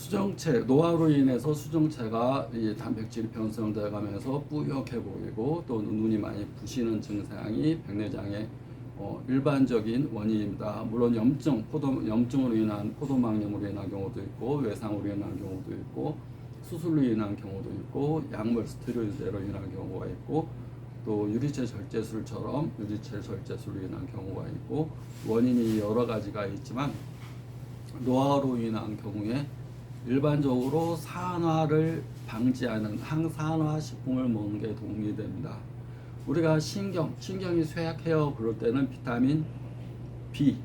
수정체 노화로 인해서 수정체가 이 단백질이 변성돼 가면서 뿌옇게 보이고 또 눈이 많이 부시는 증상이 백내장의 어, 일반적인 원인입니다. 물론 염증, 포도 염증으로 인한 포도막염으로 인한 경우도 있고 외상으로 인한 경우도 있고 수술로 인한 경우도 있고 약물 스테로이드로 인한 경우가 있고 또 유리체 절제술처럼 유리체 절제술로 인한 경우가 있고 원인이 여러 가지가 있지만 노화로 인한 경우에 일반적으로 산화를 방지하는 항산화 식품을 먹는 게 도움이 됩니다. 우리가 신경, 신경이 쇠약해요 그럴 때는 비타민 B,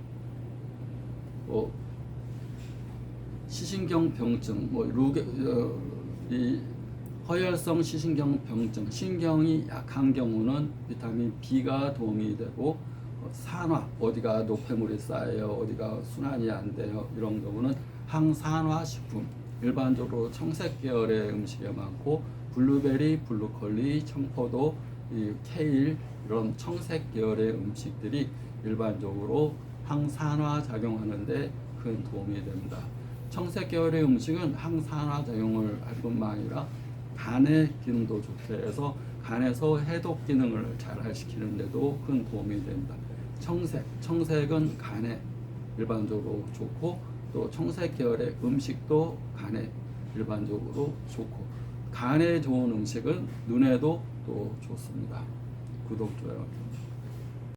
뭐 시신경 병증, 뭐 루게, 어, 이 허혈성 시신경 병증, 신경이 약한 경우는 비타민 B가 도움이 되고 어, 산화, 어디가 노폐물이 쌓여요, 어디가 순환이 안 돼요, 이런 경우는 항산화 식품, 일반적으로 청색 계열의 음식에 많고 블루베리, 블루콜리, 청포도, 이 케일 이런 청색 계열의 음식들이 일반적으로 항산화 작용하는데 큰 도움이 됩니다. 청색 계열의 음식은 항산화 작용을 할 뿐만 아니라 간의 기능도 좋게 해서 간에서 해독 기능을 잘 시키는 데도 큰 도움이 됩니다. 청색, 청색은 간에 일반적으로 좋고 또 청색 계열의 음식도 간에 일반적으로 좋고 간에 좋은 음식은 눈에도 또 좋습니다. 구독, 좋아요